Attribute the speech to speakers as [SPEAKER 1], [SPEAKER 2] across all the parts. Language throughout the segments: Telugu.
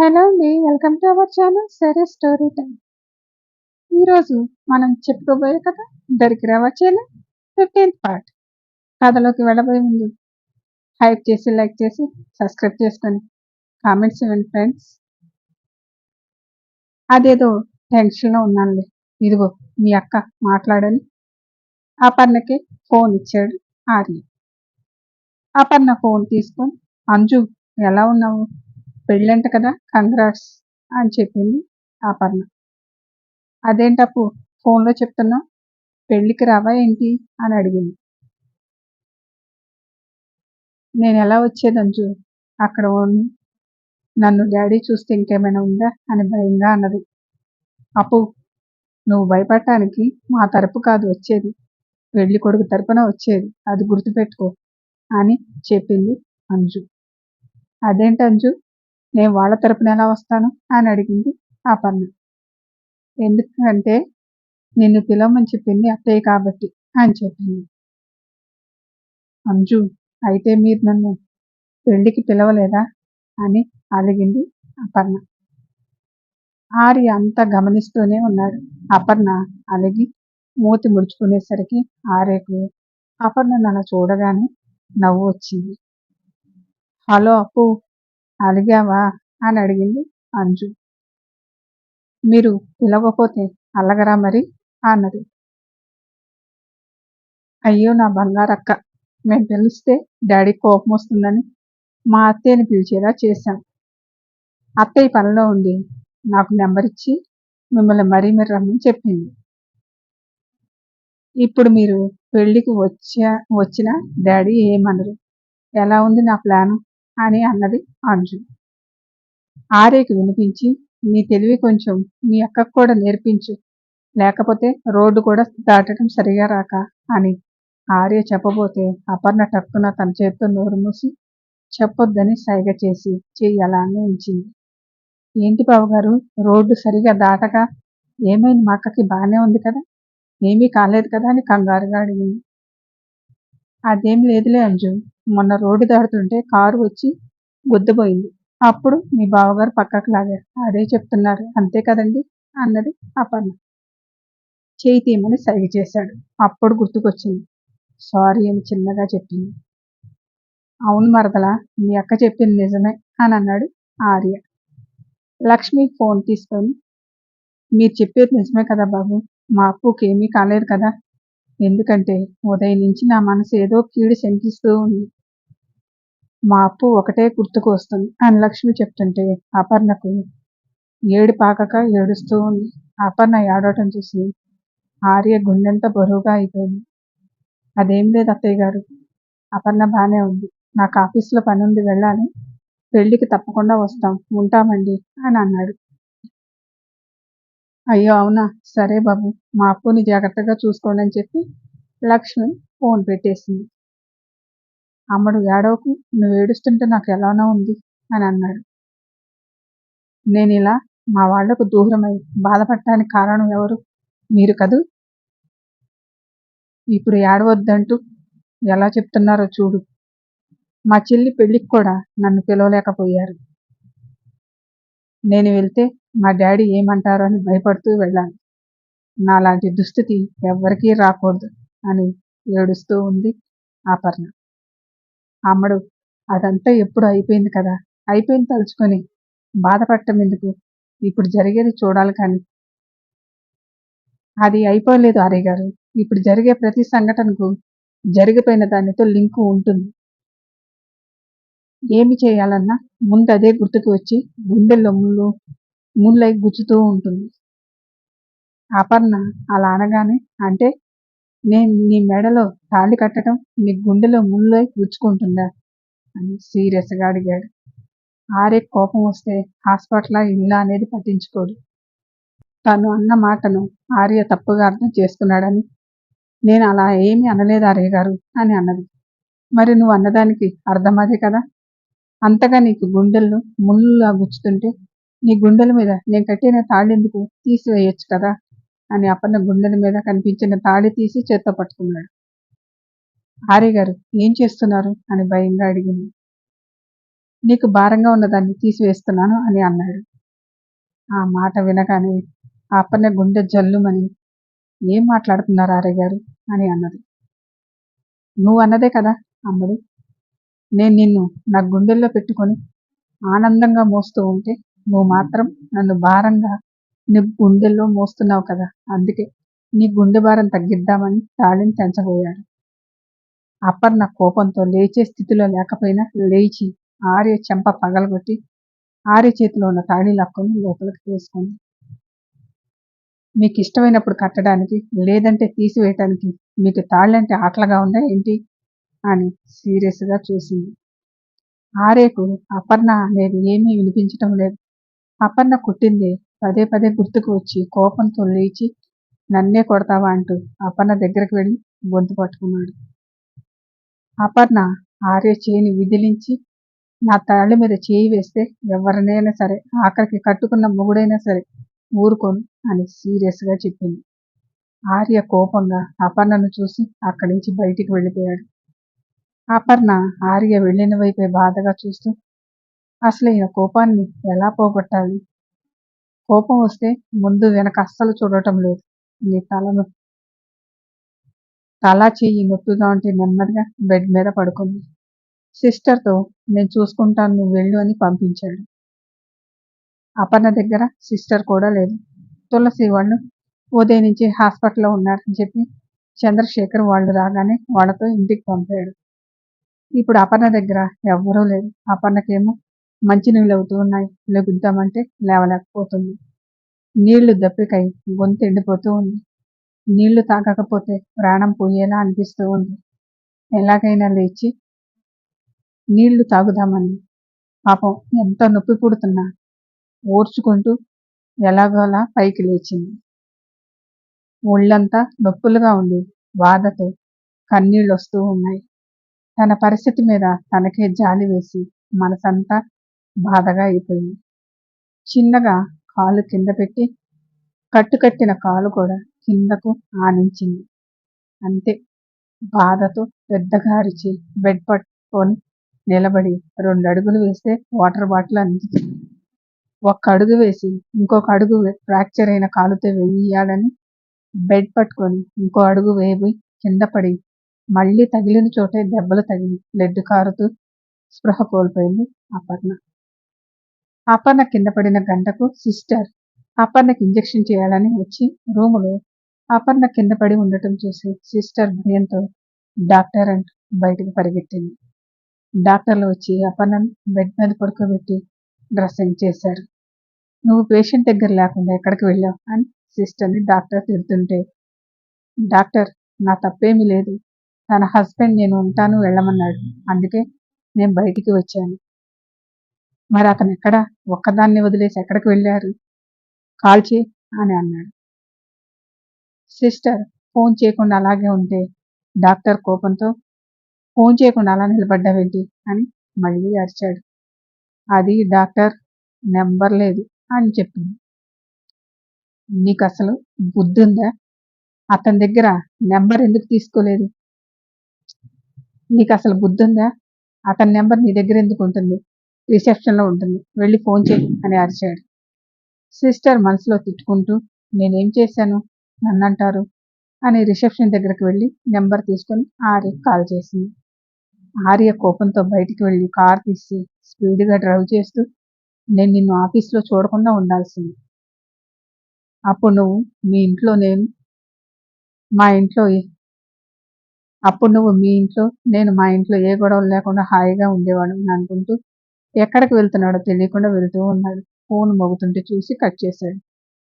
[SPEAKER 1] హలో అండి. వెల్కమ్ టు అవర్ ఛానల్ సరే స్టోరీ టైం ఈరోజు మనం చెప్పుకోబోయే కథ దరికి వచ్చేలా ఫిఫ్టీన్త్ పార్ట్ కథలోకి వెళ్ళబోయే ముందు హైప్ చేసి లైక్ చేసి సబ్స్క్రైబ్ చేసుకొని కామెంట్స్ ఇవ్వండి ఫ్రెండ్స్ అదేదో టెన్షన్లో ఉన్నానులే. ఇదిగో మీ అక్క మాట్లాడని అపర్ణకి ఫోన్ ఇచ్చాడు ఆర్య. అపర్ణ ఫోన్ తీసుకొని అంజు ఎలా ఉన్నావు? పెళ్ళంట కదా కంగ్రాట్స్ అని చెప్పింది ఆపర్ణ అదేంటప్పు ఫోన్లో చెప్తున్నా? పెళ్ళికి రావా ఏంటి అని అడిగింది. నేను ఎలా వచ్చేది అంజు అక్కడ నన్ను డాడీ చూస్తే ఇంకేమైనా ఉందా అని భయంగా అన్నది. అప్పు నువ్వు భయపడటానికి మా తరపు కాదు వచ్చేది. పెళ్ళి కొడుకు తరపున వచ్చేది. అది గుర్తుపెట్టుకో అని చెప్పింది అంజు. అదేంటి అంజు? నేను వాళ్ళ తరపున ఎలా వస్తాను? అని అడిగింది అపర్ణ. ఎందుకంటే నిన్ను పిలవమని చెప్పింది అత్తయ్య కాబట్టి అని చెప్పింది అంజు అయితే మీరు నన్ను పెళ్ళికి పిలవలేదా? అని అడిగింది అపర్ణ. ఆర్య అంతా గమనిస్తూనే ఉన్నాడు. అపర్ణ అలిగి మూతి ముడుచుకునేసరికి ఆర్యకు అపర్ణ నన్ను చూడగానే నవ్వు వచ్చింది. హలో అప్పు అలిగావా అని అడిగింది అంజు. మీరు పిలవకపోతే అల్లగరా మరి అన్నది. అయ్యో నా బంగారక్క మేము పిలిస్తే డాడీ కోపం వస్తుందని మా అత్తయ్యని పిలిచేలా చేశాం. అత్తయ్య పనిలో ఉండి నాకు నెంబర్ ఇచ్చి మిమ్మల్ని మరీ మీరు రమ్మని చెప్పింది. ఇప్పుడు మీరు పెళ్ళికి వచ్చా వచ్చిన డాడీ ఏమనరు. ఎలా ఉంది నా ప్లాను? అని అన్నది అంజు. ఆర్యకి వినిపించి నీ తెలివి కొంచెం మీ అక్కకు కూడా నేర్పించు. లేకపోతే రోడ్డు కూడా దాటడం సరిగా రాక అని ఆర్య చెప్పబోతే అపర్ణ టక్కున తన చేతితో నోరు మూసి చెప్పొద్దని సైగ చేసి చెయ్యి అలానే ఉంచింది. ఏంటి బావగారు రోడ్డు సరిగా దాటక ఏమైంది? మా అక్కకి బాగానే ఉంది కదా? ఏమీ కాలేదు కదా? అని కంగారుగా అడిగింది. అదేం లేదులే అంజు. మొన్న రోడ్డు దాడుతుంటే కారు వచ్చి గుద్దబోయింది అప్పుడు మీ బావగారు పక్కకు లాగారు. అదే చెప్తున్నారు. అంతే కదండి? అన్నది అపర్ణ. చేయి తీయమని సైగ చేశాడు. అప్పుడు గుర్తుకొచ్చింది. సారీ అని చిన్నగా చెప్పింది. అవును మరదలా మీ అక్క చెప్పింది నిజమే అని అన్నాడు ఆర్య. లక్ష్మి ఫోన్ తీసుకొని మీరు చెప్పేది నిజమే కదా బాబు. మా అప్పుకి ఏమీ కాలేదు కదా? ఎందుకంటే ఉదయం నుంచి నా మనసు ఏదో కీడు శంకిస్తూ ఉంది. మా అప్పు ఒకటే గుర్తుకు వస్తుంది అని లక్ష్మి చెప్తుంటే అపర్ణకు ఏడు పాకక ఏడుస్తూ ఉంది. అపర్ణ ఏడవటం చూసి ఆర్య గుండెంత బరువుగా అయిపోయింది. అదేం లేదు అత్తయ్య గారు అపర్ణ బాగానే ఉంది. నాకు ఆఫీస్లో పని ఉంది వెళ్ళాలి. పెళ్ళికి తప్పకుండా వస్తాం. ఉంటామండి అని అన్నాడు. అయ్యో అవునా? సరే బాబు మా అప్పుని జాగ్రత్తగా చూసుకోండి అని చెప్పి లక్ష్మి ఫోన్ పెట్టేసింది. అమ్మడు ఏడవకు నువ్వు ఏడుస్తుంటే నాకు ఎలానో ఉంది అని అన్నాడు. నేను ఇలా మా వాళ్ళకు దూరమై బాధపడటానికి కారణం ఎవరు? మీరు కదూ? ఇప్పుడు ఏడవద్దంటూ ఎలా చెప్తున్నారో చూడు. మా చెల్లి పెళ్ళికి కూడా నన్ను పిలవలేకపోయారు. నేను వెళ్తే మా డాడీ ఏమంటారో అని భయపడుతూ వెళ్ళాను. నాలాంటి దుస్థితి ఎవ్వరికీ రాకూడదు అని ఏడుస్తూ ఉంది ఆపర్ణ. అమ్మడు అదంతా ఎప్పుడు అయిపోయింది కదా? అయిపోయింది తలుచుకొని. బాధపడటం ఎందుకు? ఇప్పుడు జరిగేది చూడాలి కానీ. అది అయిపోలేదు ఆర్య గారు. ఇప్పుడు జరిగే ప్రతి సంఘటనకు జరిగిపోయిన దానితో లింకు ఉంటుంది. ఏమి చేయాలన్నా ముందు అదే గుర్తుకు వచ్చి గుండెల్లో ముళ్ళు ముళ్ళై గుచ్చుతూ ఉంటుంది. అపర్ణ అలా అనగానే అంటే నేను నీ మెడలో తాళి కట్టడం నీ గుండెలో ముళ్ళై గుచ్చుకుంటుందా? అని సీరియస్గా అడిగాడు. ఆరే కోపం వస్తే హాస్పిటల్ ఇల్లా అనేది పట్టించుకోడు. తను అన్న మాటను ఆర్య తప్పుగా అర్థం చేసుకున్నాడని నేను అలా ఏమీ అనలేదు ఆర్య గారు అని అన్నది. మరి నువ్వు అన్నదానికి అర్థం అదే కదా? అంతగా నీకు గుండెల్లో ముళ్ళులా గుచ్చుతుంటే నీ గుండెల మీద నేను కట్టిన తాళి ఎందుకు తీసివేయచ్చు కదా? అని అపర్ణ గుండెల మీద కనిపించిన తాళి తీసి చేత్తో పట్టుకున్నాడు. ఆర్య గారు ఏం చేస్తున్నారు? అని భయంగా అడిగింది. నీకు భారంగా ఉన్నదాన్ని తీసివేస్తున్నాను అని అన్నాడు. ఆ మాట వినగానే ఆ అప్పన్న గుండె జల్లుమని ఏం మాట్లాడుతున్నారు ఆర్య గారు? అని అన్నది. నువ్వు అన్నదే కదా అమ్మడు. నేను నిన్ను నా గుండెల్లో పెట్టుకొని ఆనందంగా మోస్తూ ఉంటే నువ్వు మాత్రం నన్ను భారంగా నీ గుండెల్లో మోస్తున్నావు కదా. అందుకే నీ గుండె భారం తగ్గిద్దామని తాళిని తెంచబోయాడు. అపర్ణ కోపంతో లేచే స్థితిలో లేకపోయినా లేచి ఆర్య చెంప పగలగొట్టి ఆర్య చేతిలో ఉన్న తాళి లాక్కొని లోపలికి తీసుకుంది. మీకు ఇష్టమైనప్పుడు కట్టడానికి లేదంటే తీసివేయటానికి మీకు తాళ్ళంటే ఆటలుగా ఉందా ఏంటి? అని సీరియస్గా చూసింది. ఆర్యకు అపర్ణ అనేది ఏమీ వినిపించటం లేదు. అపర్ణ కుట్టింది పదే పదే గుర్తుకు వచ్చి కోపంతో లేచి నన్నే కొడతావా? అంటూ అపర్ణ దగ్గరకు వెళ్ళి గొంతు పట్టుకున్నాడు. అపర్ణ ఆర్య చేయిని విదిలించి నా తాళ్ళ మీద చేయి వేస్తే ఎవరినైనా సరే ఆఖరికి కట్టుకున్న మొగుడైనా సరే ఊరుకోను అని సీరియస్గా చెప్పింది. ఆర్య కోపంగా అపర్ణను చూసి అక్కడి నుంచి బయటికి వెళ్ళిపోయాడు. అపర్ణ ఆర్య వెళ్ళిన వైపే బాధగా చూస్తూ అసలు ఈయన కోపాన్ని ఎలా పోగొట్టాలి? కోపం వస్తే ముందు వెనక అస్సలు చూడటం లేదు. నీ తలను తలా చెయ్యి నొప్పిగా ఉంటే నెమ్మదిగా బెడ్ మీద పడుకుంది. సిస్టర్తో నేను చూసుకుంటాను నువ్వు వెళ్ళు అని పంపించాడు. అపర్ణ దగ్గర సిస్టర్ కూడా లేదు. తులసి వాళ్ళు ఉదయం నుంచి హాస్పిటల్లో ఉన్నారని చెప్పి చంద్రశేఖర్ వాళ్ళు రాగానే వాళ్ళతో ఇంటికి పంపాడు. ఇప్పుడు అపర్ణ దగ్గర ఎవ్వరూ లేరు. అపర్ణకేమో మంచినీళ్ళు అవుతూ ఉన్నాయి. లెగుద్దామంటే లేవలేకపోతుంది. నీళ్ళు దప్పికై గొంతు ఎండిపోతూ ఉంది. నీళ్ళు తాగకపోతే ప్రాణం పోయేలా అనిపిస్తూ ఉంది. ఎలాగైనా లేచి నీళ్ళు తాగుదామని పాపం ఎంత నొప్పి పుడుతున్నా ఓర్చుకుంటూ ఎలాగోలా పైకి లేచింది. ఒళ్ళంతా నొప్పులుగా ఉంది బాధతో కన్నీళ్ళు వస్తూ ఉన్నాయి. తన పరిస్థితి మీద తనకే జాలి వేసి మనసంతా బాధగా అయిపోయింది. చిన్నగా కాలు కింద పెట్టి కట్టుకట్టిన కాలు కూడా కిందకు ఆనించింది. అంతే. బాధతో పెద్దగా అరిచి బెడ్ పట్టుకొని నిలబడి రెండు అడుగులు వేస్తే వాటర్ బాటిల్ అందించింది ఒక్క అడుగు వేసి ఇంకొక అడుగు ఫ్రాక్చర్ అయిన కాలుతో వేయాలని బెడ్ పట్టుకొని ఇంకో అడుగు వేయి కింద పడి మళ్ళీ తగిలిన చోటే దెబ్బలు తగిలి బ్లడ్ కారుతూ స్పృహ కోల్పోయింది అపర్ణ. అపర్ణ కింద పడిన గంటకు సిస్టర్ అపర్ణకి ఇంజెక్షన్ చేయాలని వచ్చి రూములో అపర్ణ కింద పడి ఉండటం చూసి సిస్టర్ భయంతో డాక్టర్ అంటూ బయటకు పరిగెట్టింది డాక్టర్లు వచ్చి అపర్ణను బెడ్ మీద పడుకోబెట్టి డ్రెస్సింగ్ చేశారు. నువ్వు పేషెంట్ దగ్గర లేకుండా ఎక్కడికి వెళ్ళావు? అని సిస్టర్ని డాక్టర్ తిడుతుంటే డాక్టర్ నా తప్పేమీ లేదు. తన హస్బెండ్ నేను ఉంటాను వెళ్ళమన్నాడు. అందుకే నేను బయటికి వచ్చాను. మరి అతను ఎక్కడ? ఒక్కదాన్ని వదిలేసి ఎక్కడికి వెళ్ళారు? కాల్చి అని అన్నాడు. సిస్టర్ ఫోన్ చేయకుండా అలాగే ఉంటే డాక్టర్ కోపంతో ఫోన్ చేయకుండా అలా నిలబడ్డావేంటి అని మళ్ళీ అరిచాడు. అది డాక్టర్ నెంబర్ లేదు అని చెప్పింది. నీకు అసలు బుద్ధిందా? అతని దగ్గర నెంబర్ ఎందుకు తీసుకోలేదు? నీకు అసలు బుద్ధుందా? అతని నెంబర్ నీ దగ్గర ఎందుకు ఉంటుంది? రిసెప్షన్లో ఉంటుంది. వెళ్ళి ఫోన్ చేయి అని అరిచాడు. సిస్టర్ మనసులో తిట్టుకుంటూ నేనేం చేశాను? నన్నంటారు? అని రిసెప్షన్ దగ్గరికి వెళ్ళి నెంబర్ తీసుకొని ఆర్యకు కాల్ చేసింది. ఆర్య కోపంతో బయటికి వెళ్ళి కార్ తీసి స్పీడ్గా డ్రైవ్ చేస్తూ నేను నిన్ను ఆఫీస్లో చూడకుండా ఉండాల్సింది. అప్పుడు నువ్వు మీ ఇంట్లో నేను మా ఇంట్లో అప్పుడు నువ్వు మీ ఇంట్లో నేను మా ఇంట్లో ఏ గొడవలు లేకుండా హాయిగా ఉండేవాడు అనుకుంటూ ఎక్కడికి వెళ్తున్నాడో తెలియకుండా వెళ్తూ ఉన్నాడు. ఫోన్ మోగుతుంటే చూసి కట్ చేశాడు.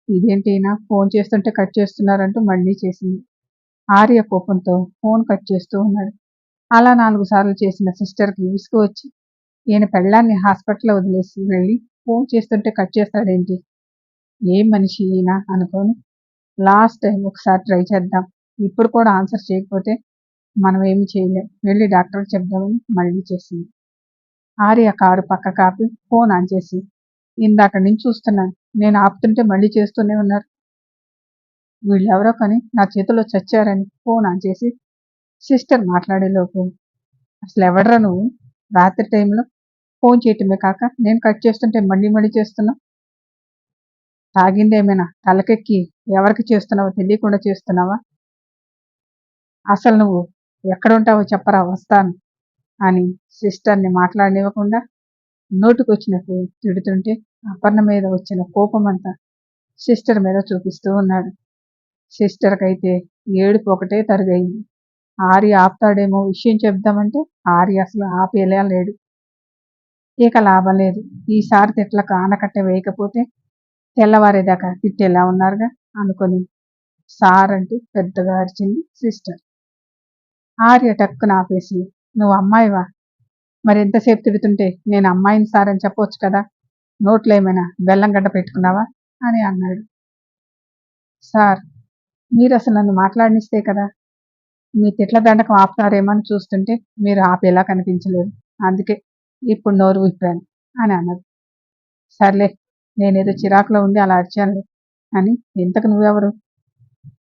[SPEAKER 1] ఇదేంటినా ఫోన్ చేస్తుంటే కట్ చేస్తున్నారంటూ మళ్ళీ చేసింది. ఆర్య కోపంతో ఫోన్ కట్ చేస్తూ ఉన్నాడు. అలా నాలుగు సార్లు చేసిన సిస్టర్కి విసుగు వచ్చి ఈయన పెళ్ళాన్ని హాస్పిటల్లో వదిలేసి వెళ్ళి ఫోన్ చేస్తుంటే కట్ చేస్తాడేంటి? ఏం మనిషి ఈయన? అనుకొని లాస్ట్ టైం ఒకసారి ట్రై చేద్దాం. ఇప్పుడు కూడా ఆన్సర్ చేయకపోతే మనం ఏమి చేయలేం. వెళ్ళి డాక్టర్కి చెప్దామని మళ్ళీ చేసింది. ఆర్య కారు పక్క కాపి ఫోన్ ఆన్ చేసి ఇందాక నుంచి చూస్తున్నాను నేను ఆపుతుంటే మళ్ళీ చేస్తూనే ఉన్నారు. వీళ్ళెవరో కానీ నా చేతిలో చచ్చారని ఫోన్ ఆన్ చేసి సిస్టర్ మాట్లాడేలోపు అసలు ఎవడరా నువ్వు? రాత్రి టైంలో ఫోన్ చేయటమే కాక నేను కట్ చేస్తుంటే మళ్ళీ మళ్ళీ చేస్తున్నావు? తాగిందేమైనా తలకెక్కి ఎవరికి చేస్తున్నావో తెలియకుండా చేస్తున్నావా? అసలు నువ్వు ఎక్కడ ఉంటావో చెప్పరా వస్తాను. అని సిస్టర్ని మాట్లాడనివ్వకుండా నోటుకొచ్చినట్టు తిడుతుంటే అపర్ణ మీద వచ్చిన కోపం అంతా సిస్టర్ మీద చూపిస్తూ ఉన్నాడు. సిస్టర్కి అయితే ఏడుపు ఒకటే తరుగైంది. ఆర్య ఆపుతాడేమో విషయం చెప్దామంటే ఆర్య అసలు ఆపేలా లేడు. ఇక లాభం లేదు. ఈసారి తిట్లకు ఆనకట్ట వేయకపోతే తెల్లవారేదాకా తిట్టేలా ఉన్నారుగా అనుకొని సార్ అంటూ పెద్దగా అరిచింది సిస్టర్. ఆర్య టక్కున ఆపేసి నువ్వు అమ్మాయివా? మరి ఎంతసేపు తిడుతుంటే నేను అమ్మాయిని సార్ అని చెప్పవచ్చు కదా? నోట్లో ఏమైనా బెల్లం గడ్డ పెట్టుకున్నావా? అని అన్నాడు. సార్ మీరు అసలు నన్ను మాట్లాడినిస్తే కదా? మీ తిట్ల దండకం ఆపుతారేమో అని చూస్తుంటే మీరు ఆపేలా కనిపించలేదు. అందుకే ఇప్పుడు నోరు విప్పాను అని అన్నది సర్లే నేనేదో చిరాకులో ఉండి అలా అరిచానులే. అని ఇంతకు నువ్వెవరు?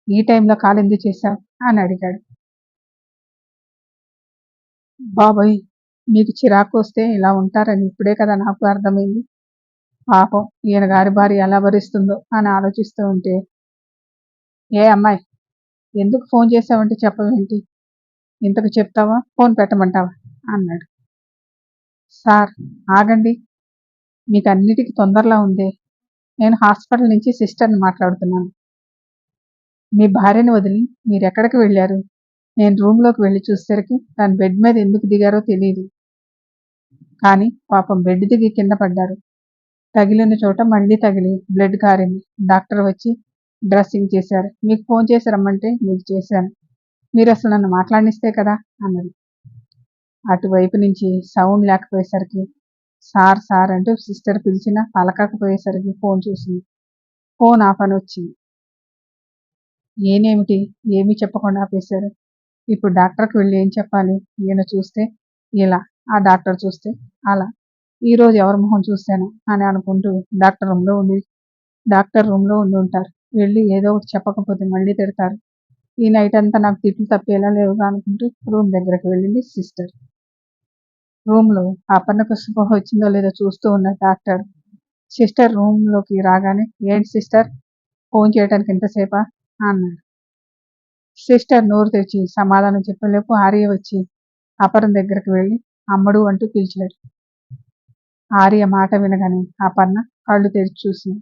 [SPEAKER 1] ఈ టైంలో కాలు ఎందుకు చేశావు? అని అడిగాడు. బాబాయ్ మీకు చిరాకు వస్తే ఇలా ఉంటారని ఇప్పుడే కదా నాకు అర్థమైంది. పాపం ఈయన గారి భార్య ఎలా భరిస్తుందో అని ఆలోచిస్తూ ఉంటే ఏ అమ్మాయి ఎందుకు ఫోన్ చేసావంటే చెప్పవేంటి? ఇంతకు చెప్తావా? ఫోన్ పెట్టమంటావా? అన్నాడు. సార్ ఆగండి. మీకు అన్నిటికీ తొందరలా ఉంది. నేను హాస్పిటల్ నుంచి సిస్టర్ని మాట్లాడుతున్నాను. మీ భార్యని వదిలి మీరెక్కడికి వెళ్ళారు? నేను రూమ్లోకి వెళ్ళి చూసేసరికి తను బెడ్ మీద ఎందుకు దిగారో తెలియదు కానీ పాపం బెడ్ దిగి కింద పడ్డారు. తగిలిన చోట మళ్ళీ తగిలి బ్లడ్ కారింది. డాక్టర్ వచ్చి డ్రెస్సింగ్ చేశారు. మీకు ఫోన్ చేసి రమ్మంటే మీకు చేశాను. మీరు అసలు నన్ను మాట్లాడిస్తే కదా? అన్నది. అటువైపు నుంచి సౌండ్ లేకపోయేసరికి సార్ సార్ అంటూ సిస్టర్ పిలిచిన పలకకపోయేసరికి ఫోన్ చూసింది. ఫోన్ ఆఫ్ అని వచ్చింది. ఏనేమిటి? ఏమీ చెప్పకుండా ఆపేశారు? ఇప్పుడు డాక్టర్కి వెళ్ళి ఏం చెప్పాలి? ఈయన చూస్తే ఇలా ఆ డాక్టర్ చూస్తే అలా. ఈరోజు ఎవరి మొహం చూస్తాను అని అనుకుంటూ డాక్టర్ రూమ్లో ఉంది డాక్టర్ రూమ్లో ఉండి ఉంటారు. వెళ్ళి ఏదో ఒకటి చెప్పకపోతే మళ్ళీ తిడతారు. ఈ నైట్ అంతా నాకు తిట్లు తప్పేలా లేవుగా అనుకుంటూ రూమ్ దగ్గరకు వెళ్ళింది సిస్టర్. రూమ్లో అపర్ణకు శుభం వచ్చిందో లేదో చూస్తూ ఉన్న డాక్టర్ సిస్టర్ రూమ్లోకి రాగానే ఏంటి సిస్టర్? ఫోన్ చేయడానికి ఎంతసేపా అన్నాడు సిస్టర్ నోరు తెచ్చి సమాధానం చెప్పలేపు ఆర్య వచ్చి అపర్ణ దగ్గరకు వెళ్ళి అమ్మడు అంటూ పిలిచాడు. ఆర్య మాట వినగానే అపర్ణ కళ్ళు తెరిచి చూసింది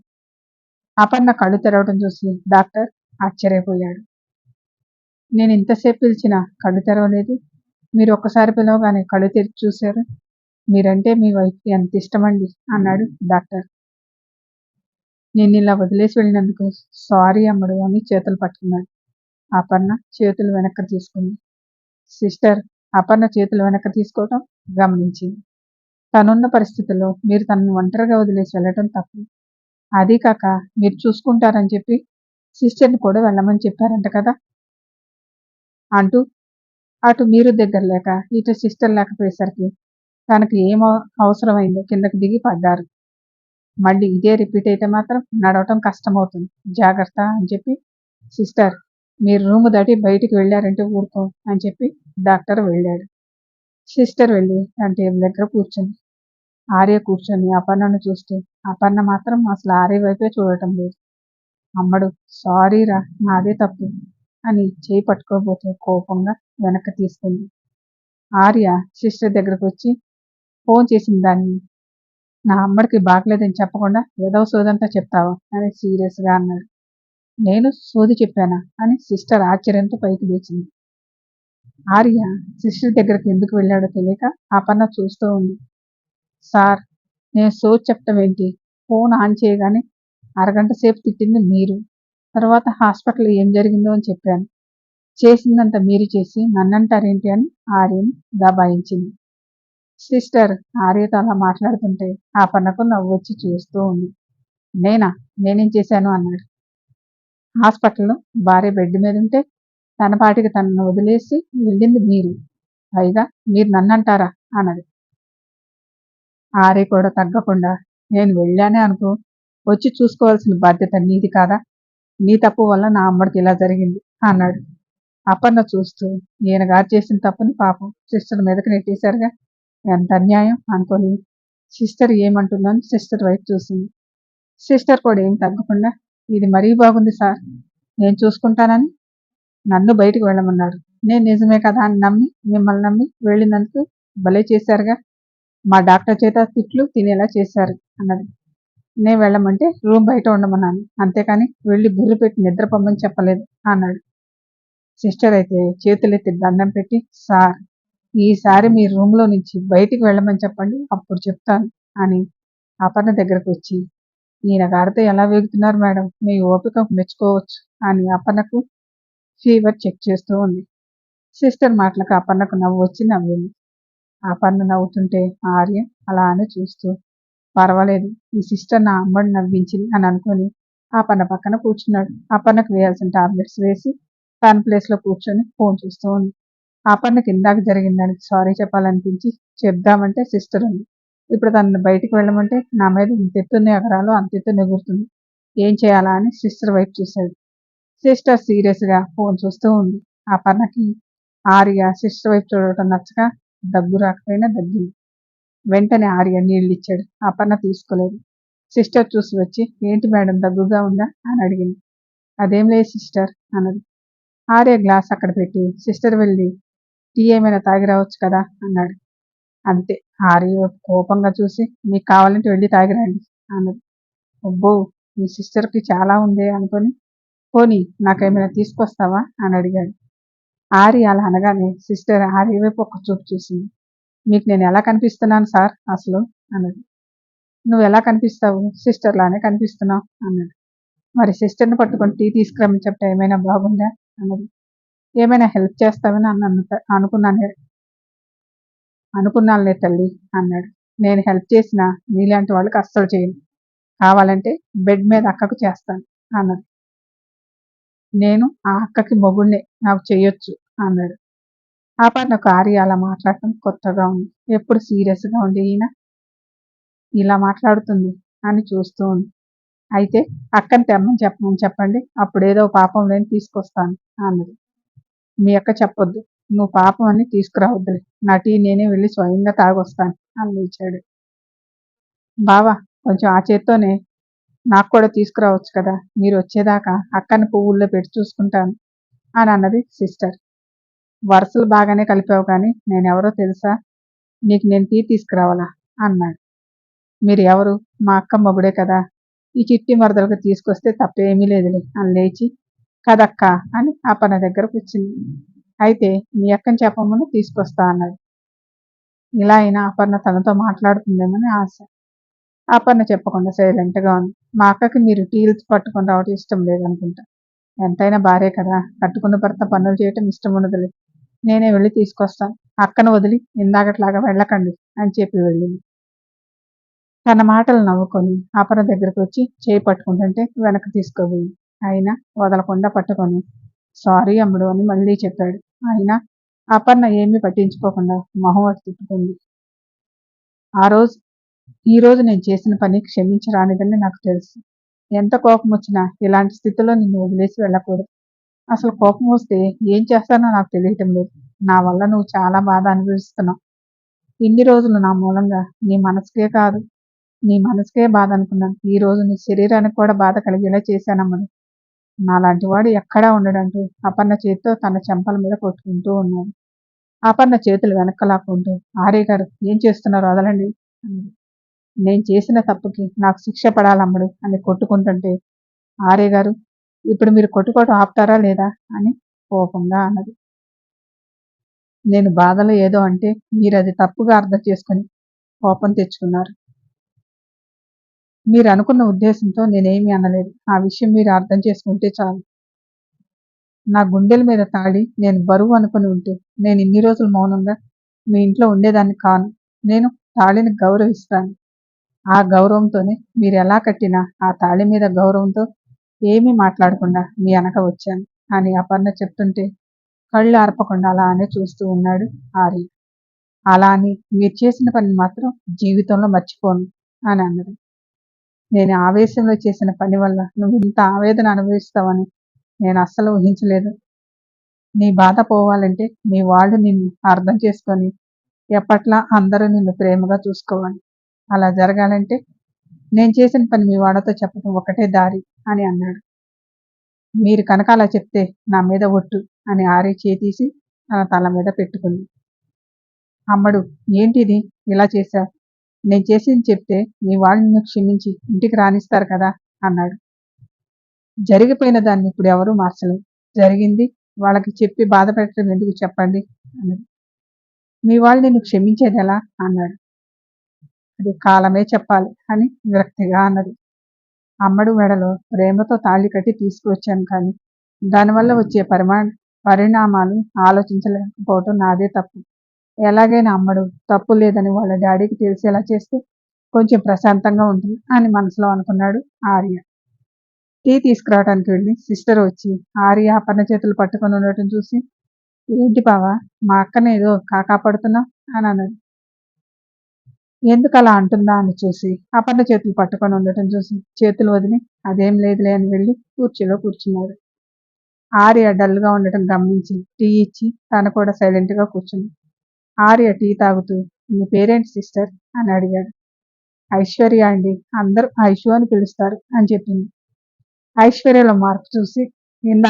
[SPEAKER 1] అపర్ణ కళ్ళు తెరవడం చూసి డాక్టర్ ఆశ్చర్యపోయాడు. నేను ఇంతసేపు పిలిచినా కళ్ళు తెరవలేదు. మీరు ఒక్కసారి పిలవగానే కళ్ళు తెరిచి చూశారు. మీరంటే మీ వైఫ్కి ఎంత ఇష్టమండి అన్నాడు డాక్టర్. నేను ఇలా వదిలేసి వెళ్ళినందుకు సారీ అమ్మడు అని చేతులు పట్టుకున్నాడు. అపర్ణ చేతులు వెనక్కి తీసుకుంది. సిస్టర్ అపర్ణ చేతులు వెనక్కి తీసుకోవటం గమనించింది. తనున్న పరిస్థితుల్లో మీరు తనను ఒంటరిగా వదిలేసి వెళ్ళటం తప్పు. అదీ కాక మీరు చూసుకుంటారని చెప్పి సిస్టర్ని కూడా వెళ్ళమని చెప్పారంట కదా. అంటూ అటు మీరు దగ్గర లేక ఇటు సిస్టర్ లేకపోయేసరికి తనకి ఏం అవసరమైందో కిందకి దిగి పడ్డారు. మళ్ళీ ఇదే రిపీట్ అయితే మాత్రం నడవటం కష్టమవుతుంది. జాగ్రత్త అని చెప్పి సిస్టర్ మీరు రూమ్ దాటి బయటికి వెళ్ళారంటే ఊరుకో అని చెప్పి డాక్టర్ వెళ్ళాడు. సిస్టర్ వెళ్ళి తన టేబుల్ దగ్గర కూర్చుంది. ఆర్య కూర్చొని అపర్ణను చూస్తూ అపర్ణ మాత్రం అసలు ఆర్య వైపే చూడటం లేదు. అమ్మడు సారీరా నాదే తప్పు అని చేయి పట్టుకోబోతే కోపంగా వెనక్కి తీసుకుంది. ఆర్య సిస్టర్ దగ్గరకు వచ్చి ఫోన్ చేసిన దాన్ని. నా అమ్మడికి బాగలేదని చెప్పకుండా ఏదో సోదంతా చెప్తావా అని సీరియస్గా అన్నాడు. నేను సోది చెప్పానా అని సిస్టర్ ఆశ్చర్యంతో పైకి లేచింది. ఆర్య సిస్టర్ దగ్గరికి ఎందుకు వెళ్ళాడో తెలియక ఆ పన్న చూస్తూ ఉంది. సార్ నేను సోది చెప్పటం ఏంటి? ఫోన్ ఆన్ చేయగానే అరగంట సేపు తిట్టింది మీరు. తర్వాత హాస్పిటల్ ఏం జరిగిందో అని చెప్పాను. చేసిందంత మీరు చేసి నన్నంటారేంటి అని ఆర్యని దబాయించింది. సిస్టర్ ఆర్యతో అలా మాట్లాడుతుంటే ఆ పన్నకు నవ్వు వచ్చి చూస్తూ ఉంది. నేనా? నేనేం చేశాను? అన్నాడు. హాస్పిటల్లో భార్య బెడ్ మీద ఉంటే తన పాటికి తనను వదిలేసి వెళ్ళింది మీరు. పైగా మీరు నన్నంటారా? అన్నది. ఆరే కూడా తగ్గకుండా నేను వెళ్ళానే అనుకో వచ్చి చూసుకోవాల్సిన బాధ్యత నీది కాదా? నీ తప్పు వల్ల నా అమ్మడికి ఇలా జరిగింది అన్నాడు. అపర్ణ చూస్తూ ఈయన గారు చేసిన తప్పుని పాపం సిస్టర్ మీదకి నెట్టేశారుగా. ఎంత అన్యాయం అనుకొని సిస్టర్ ఏమంటుందని సిస్టర్ వైపు చూసింది. సిస్టర్ కూడా ఏం తగ్గకుండా ఇది మరీ బాగుంది సార్. నేను చూసుకుంటానని నన్ను బయటికి వెళ్ళమన్నాడు. నేను నిజమే కదా అని నమ్మి మిమ్మల్ని నమ్మి వెళ్ళినందుకు భలే చేశారుగా. మా డాక్టర్ చేత తిట్లు తినేలా చేశారు అన్నది. నేను వెళ్ళమంటే రూమ్ బయట ఉండమన్నాను. అంతేకాని వెళ్ళి బిల్లు పెట్టి నిద్రపోమని చెప్పలేదు అన్నాడు. సిస్టర్ అయితే చేతులెత్తి దండం పెట్టి సార్ ఈసారి మీ రూమ్లో నుంచి బయటికి వెళ్ళమని చెప్పండి అప్పుడు చెప్తాను అని అపర్ణ దగ్గరకు వచ్చి ఈయన గారితో ఎలా వేగుతున్నారు మేడం? మీ ఓపిక మెచ్చుకోవచ్చు అని అపర్ణకు ఫీవర్ చెక్ చేస్తూ ఉంది. సిస్టర్ మాటలకు అపర్ణకు నవ్వు వచ్చి నవ్వింది. అపర్ణ నవ్వుతుంటే ఆర్య అలానే చూస్తూ పర్వాలేదు ఈ సిస్టర్ నా అమ్మని నవ్వించింది అని అనుకొని అపర్ణ పక్కన కూర్చున్నాడు. అపర్ణకు వేయాల్సిన టాబ్లెట్స్ వేసి తన ప్లేస్లో కూర్చొని ఫోన్ చూస్తూ ఉంది. అపర్ణకి ఇందాక జరిగిన దానికి సారీ చెప్పాలనిపించి చెప్దామంటే సిస్టర్ ఉంది. ఇప్పుడు తనని బయటికి వెళ్ళమంటే నా మీద ఇంత ఎత్తున్న ఎగరాలో అంత ఎగురుతుంది ఏం చేయాలా అని సిస్టర్ వైపు చూశాడు సిస్టర్ సీరియస్గా ఫోన్ చూస్తూ ఉంది. ఆ అపర్ణకి ఆర్య సిస్టర్ వైపు చూడటం నచ్చక దగ్గు రాకపోయినా దగ్గింది. వెంటనే ఆర్య నీళ్ళు ఇచ్చాడు. అపర్ణ తీసుకోలేదు. సిస్టర్ చూసి వచ్చి ఏంటి మేడం దగ్గుగా ఉందా? అని అడిగింది. అదేం లేదు సిస్టర్ అన్నది. ఆర్య గ్లాస్ అక్కడ పెట్టి సిస్టర్ వెళ్ళి టీ ఏమైనా తాగి రావచ్చు కదా అన్నాడు. అంతే. ఆర్య కోపంగా చూసి మీకు కావాలంటే వెళ్ళి తాగిరండి అన్నది. అబ్బో మీ సిస్టర్కి చాలా ఉంది అనుకొని పోనీ నాకేమైనా తీసుకొస్తావా? అని అడిగాడు. ఆర్య అలా అనగానే సిస్టర్ ఆర్య వైపు ఒక చూపు చూసింది. మీకు నేను ఎలా కనిపిస్తున్నాను సార్ అసలు? అన్నది. నువ్వు ఎలా కనిపిస్తావు? సిస్టర్ లానే కనిపిస్తున్నావు అన్నాడు. మరి సిస్టర్ని పట్టుకొని టీ తీసుకురమ్మని చెప్తే ఏమైనా బాగుందా? అన్నది. ఏమైనా హెల్ప్ చేస్తావని అన్న అనుకున్నాను అనుకున్నానులే తల్లి అన్నాడు. నేను హెల్ప్ చేసిన నీలాంటి వాళ్ళకి అస్సలు చేయను. కావాలంటే బెడ్ మీద అక్కకు చేస్తాను అన్నది నేను ఆ అక్కకి మొగుడినే నాకు చేయొచ్చు అన్నాడు. ఆ నాకు ఆర్య అలా మాట్లాడటం కొత్తగా ఉంది. ఎప్పుడు సీరియస్గా ఉండి ఈయన? ఇలా మాట్లాడుతుంది అని చూస్తూ ఉంది. అయితే అక్కని తెమ్మని చెప్పమని చెప్పండి అప్పుడు ఏదో పాపం లేని తీసుకొస్తాను అన్నది మీ అక్క చెప్పొద్దు. నువ్వు పాపం అని తీసుకురావద్దులే. నా టీ నేనే వెళ్ళి స్వయంగా తాగొస్తాను అని లేచాడు. బావా కొంచెం ఆ చేత్తోనే నాకు కూడా తీసుకురావచ్చు కదా మీరు వచ్చేదాకా అక్కని పువ్వుల్లో పెట్టి చూసుకుంటాను అని అన్నది సిస్టర్. వరుసలు బాగానే కలిపావు కానీ నేనెవరో తెలుసా? నీకు నేను టీ తీసుకురావాలా అన్నాడు. మీరు ఎవరు? మా అక్క మొగుడే కదా ఈ చిట్టి మరదలకు తీసుకొస్తే తప్పేమీ లేదులే అని లేచి కదక్క అని ఆ పని దగ్గర కూర్చుంది అయితే మీ అక్కని చెప్పమని తీసుకొస్తా అన్నాడు. ఇలా అయినా అపర్ణ తనతో మాట్లాడుతుందేమని ఆశ. అపర్ణ చెప్పకుండా సైలెంట్గా ఉంది. మా అక్కకి మీరు టీల్స్ పట్టుకుని రావడం ఇష్టం లేదనుకుంటా. ఎంతైనా భార్య కదా. కట్టుకున్న భర్త పనులు చేయటం ఇష్టం ఉండదులే. నేనే వెళ్ళి తీసుకొస్తాను. అక్కను వదిలి ఇందాకట్లాగా వెళ్ళకండి అని చెప్పి వెళ్ళింది. తన మాటలు నవ్వుకొని అపర్ణ దగ్గరకు వచ్చి చేయి పట్టుకుంటుంటే వెనక్కి తీసుకోబోయింది. అయినా వదలకుండా పట్టుకొని సారీ అమ్ముడు అని మళ్ళీ చెప్పాడు. అయినా అపర్ణ ఏమీ పట్టించుకోకుండా మొహం తిట్టుకుంది ఆ రోజు ఈ రోజు నేను చేసిన పని క్షమించరానిదని నాకు తెలుసు. ఎంత కోపం వచ్చినా ఇలాంటి స్థితిలో నిన్ను వదిలేసి వెళ్ళకూడదు. అసలు కోపం వస్తే ఏం చేస్తానో నాకు తెలియటం లేదు. నా వల్ల నువ్వు చాలా బాధ అనుభవిస్తున్నావు. ఇన్ని రోజులు నా మూలంగా నీ మనసుకే కాదు నీ మనసుకే బాధ అనుకున్నాను. ఈ రోజు నీ శరీరానికి కూడా బాధ కలిగేలా చేశానమ్మని. నాలాంటి వాడు ఎక్కడా ఉండడంటూ అపర్ణ చేతితో తన చెంపల మీద కొట్టుకుంటూ ఉన్నాడు. అపర్ణ చేతులు వెనక్కలాక్కుంటూ ఆర్య గారు ఏం చేస్తున్నారు? వదలండి అన్నది. నేను చేసిన తప్పుకి నాకు శిక్ష పడాలమ్మడు అని కొట్టుకుంటుంటే ఆర్య గారు ఇప్పుడు మీరు కొట్టుకోవటం ఆపుతారా లేదా? అని కోపంగా అన్నది. నేను బాధలో ఏదో అంటే మీరు అది తప్పుగా అర్థం చేసుకుని కోపం తెచ్చుకున్నారు. మీరు అనుకున్న ఉద్దేశంతో నేనేమీ అనలేదు. ఆ విషయం మీరు అర్థం చేసుకుంటే చాలు. నా గుండెల మీద తాడి నేను బరువు అనుకుని ఉంటే నేను ఇన్ని రోజులు మౌనంగా మీ ఇంట్లో ఉండేదాన్ని కాను. నేను తాళిని గౌరవిస్తాను. ఆ గౌరవంతోనే మీరు ఎలా కట్టినా ఆ తాళి మీద గౌరవంతో ఏమీ మాట్లాడకుండా మీ వెనక వచ్చాను. అని అపర్ణ చెప్తుంటే కళ్ళు ఆర్పకుండా అలానే చూస్తూ ఉన్నాడు ఆర్య. అలా అని మీరు చేసిన పని మాత్రం జీవితంలో మర్చిపోను అని అన్నది. నేను ఆవేశంలో చేసిన పని వల్ల నువ్వు ఇంత ఆవేదన అనుభవిస్తావని నేను అస్సలు ఊహించలేదు. నీ బాధ పోవాలంటే నీ వాళ్ళు నిన్ను అర్థం చేసుకొని ఎప్పట్లా అందరూ నిన్ను ప్రేమగా చూసుకోవాలి. అలా జరగాలంటే నేను చేసిన పని మీ వాళ్ళతో చెప్పడం ఒకటే దారి అని అన్నాడు. మీరు కనుక అలా చెప్తే నా మీద ఒట్టు అని ఆరి చేతీసి తన తల మీద పెట్టుకుంది. అమ్మడు ఏంటిది ఇలా చేశావు? నేను చేసింది చెప్తే మీ వాళ్ళని క్షమించి ఇంటికి రాణిస్తారు కదా అన్నాడు. జరిగిపోయిన దాన్ని ఇప్పుడు ఎవరూ మార్చలేదు. జరిగింది వాళ్ళకి చెప్పి బాధ పెట్టడం ఎందుకు చెప్పండి అన్నది మీ వాళ్ళు నిన్ను క్షమించేది ఎలా అన్నాడు. అది కాలమే చెప్పాలి అని విరక్తిగా అన్నది అమ్మడు మెడలో ప్రేమతో తాళి కట్టి తీసుకువచ్చాను కానీ దానివల్ల వచ్చే పరిమా పరిణామాలు ఆలోచించలేకపోవటం నాదే తప్పు. ఎలాగైనా అమ్మడు తప్పు లేదని వాళ్ళ డాడీకి తెలిసేలా చేస్తే కొంచెం ప్రశాంతంగా ఉంటుంది అని మనసులో అనుకున్నాడు ఆర్య. టీ తీసుకురావడానికి వెళ్ళి సిస్టర్ వచ్చి ఆర్య అపర్ణ చేతులు పట్టుకొని ఉండటం చూసి ఏంటి బావా మా అక్కనే ఏదో కాకాపడుతున్నా అని అన్నది ఎందుకు అలా అంటుందా? అని చూసి అపర్ణ చేతులు పట్టుకొని ఉండటం చూసి చేతులు వదిలి అదేం లేదులే అని వెళ్ళి కుర్చీలో కూర్చున్నాడు. ఆర్య డల్గా ఉండటం గమనించి టీ ఇచ్చి తను కూడా సైలెంట్గా కూర్చుంది. ఆర్య టీ తాగుతూ మీ పేరేంటి సిస్టర్? అని అడిగాడు. ఐశ్వర్య అండి. అందరూ ఐశ్వ అని పిలుస్తారు అని చెప్పింది. ఐశ్వర్యలో మార్పు చూసి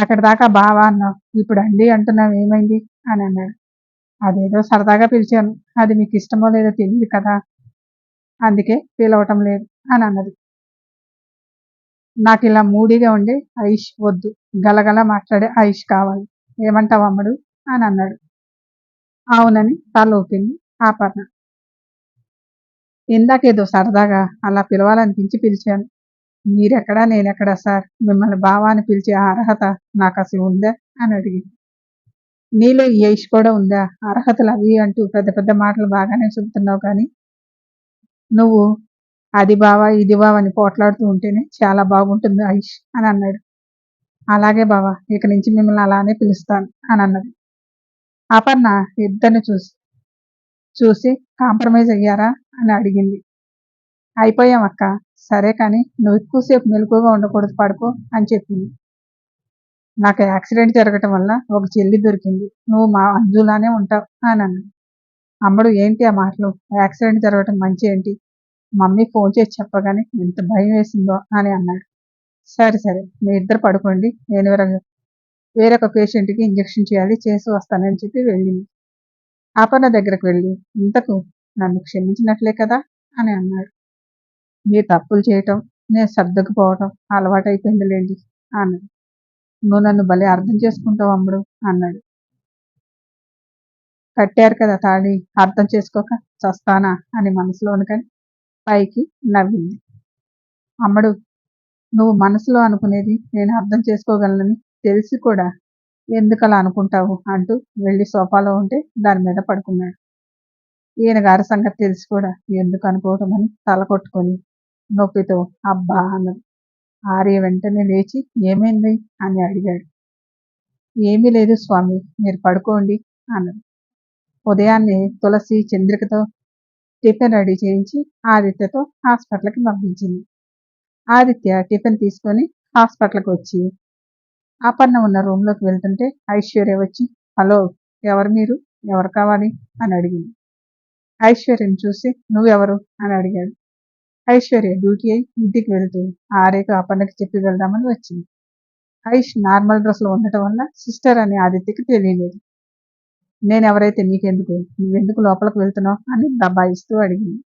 [SPEAKER 1] అక్కడి దాకా బావా అన్నావు. ఇప్పుడు అండి అంటున్నావు ఏమైంది? అని అన్నాడు. అదేదో సరదాగా పిలిచాను. అది మీకు ఇష్టమో లేదో తెలియదు కదా. అందుకే పిలవటం లేదు అని అన్నది. నాకు ఇలా మూడీగా ఉండే ఐష్ వద్దు. గలగల మాట్లాడే ఐష్ కావాలి. ఏమంటావు అమ్మడు? అని అన్నాడు. అవునని తల ఊపింది ఆపర్ణ. ఇందాకేదో సరదాగా అలా పిలవాలనిపించి పిలిచాను. మీరెక్కడా నేనెక్కడా సార్? మిమ్మల్ని బావా అని పిలిచే అర్హత నాకు అసలు ఉందా? అని అడిగింది. నీలో ఈ ఐష్ కూడా ఉందా? అర్హతలు అవి అంటూ పెద్ద పెద్ద మాటలు బాగానే చెబుతున్నావు కానీ నువ్వు అది బావా ఇది బావా అని పోట్లాడుతూ ఉంటేనే చాలా బాగుంటుంది ఐష్ అని అన్నాడు. అలాగే బావా ఇక నుంచి మిమ్మల్ని అలానే పిలుస్తాను అని అన్నది. అపర్ణ ఇద్దరిని చూసి చూసి కాంప్రమైజ్ అయ్యారా అని అడిగింది. అయిపోయాం అక్క. సరే కానీ నువ్వు ఎక్కువసేపు మెలకుగా ఉండకూడదు పడుకో అని చెప్పింది. నాకు యాక్సిడెంట్ జరగటం వల్ల ఒక చెల్లి దొరికింది. నువ్వు మా అంజులానే ఉంటావు అని అన్నాడు అమ్మడు ఏంటి ఆ మాటలు? యాక్సిడెంట్ జరగటం మంచి ఏంటి? మమ్మీ ఫోన్ చేసి చెప్పగానే ఎంత భయం వేసిందో అని అన్నాడు. సరే సరే మీ ఇద్దరు పడుకోండి. నేను వేరొక పేషెంట్కి ఇంజెక్షన్ చేయాలి చేసి వస్తానని చెప్పి వెళ్ళింది. అపర్ణ దగ్గరకు వెళ్ళి ఇంతకు నన్ను క్షమించినట్లే కదా? అని అన్నాడు. మీరు తప్పులు చేయటం నేను సర్దుకుపోవటం అలవాటైపోయిందిలేండి అన్నాడు. నువ్వు నన్ను భలే అర్థం చేసుకుంటావు అమ్ముడు అన్నాడు. కట్టారు కదా తాళి అర్థం చేసుకోక చస్తానా? అని మనసులోను కానీ పైకి నవ్వింది. అమ్మడు నువ్వు మనసులో అనుకునేది నేను అర్థం చేసుకోగలనని తెలిసి కూడా ఎందుకు అలా అనుకుంటావు అంటూ వెళ్ళి సోఫాలో ఉంటే దాని మీద పడుకున్నాడు. ఈయన గారి సంగతి తెలిసి కూడా ఎందుకు అనుకోవటం అని తల కొట్టుకొని నొప్పితో అబ్బా అన్నది. ఆర్య వెంటనే లేచి ఏమైంది? అని అడిగాడు. ఏమీ లేదు స్వామి మీరు పడుకోండి అన్నది. ఉదయాన్నే తులసి చంద్రికతో టిఫిన్ రెడీ చేయించి ఆదిత్యతో హాస్పిటల్కి పంపించింది. ఆదిత్య టిఫిన్ తీసుకొని హాస్పిటల్కి వచ్చి అపర్ణ ఉన్న రూమ్లోకి వెళ్తుంటే ఐశ్వర్య వచ్చి హలో ఎవరు మీరు? ఎవరు కావాలి? అని అడిగింది. ఐశ్వర్యని చూసి నువ్వెవరు? అని అడిగాడు. ఐశ్వర్య డ్యూటీ అయి ఇంటికి వెళ్తూ ఆర్యకు అపర్ణకి చెప్పి వెళ్దామని వచ్చింది. ఐష్ నార్మల్ డ్రెస్లో ఉండటం వల్ల సిస్టర్ అని ఆదిత్యకి తెలియలేదు. నేను ఎవరైతే నీకెందుకు? నువ్వెందుకు లోపలికి వెళ్తున్నావు? అని దబాయిస్తూ అడిగింది.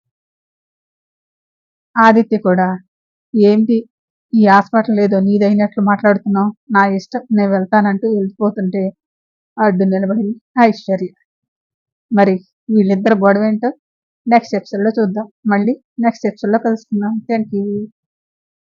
[SPEAKER 1] ఆదిత్య కూడా ఏంటి? ఈ హాస్పిటల్ ఏదో నీదైనట్లు మాట్లాడుతున్నావు. నా ఇష్టం నేను వెళ్తానంటూ వెళ్ళిపోతుంటే అడ్డు నిలబడింది ఐశ్వర్య. మరి వీళ్ళిద్దరు గొడవ ఏంటో నెక్స్ట్ ఎపిసోడ్లో చూద్దాం. మళ్ళీ నెక్స్ట్ ఎపిసోడ్లో కలుసుకుందాం. Thank you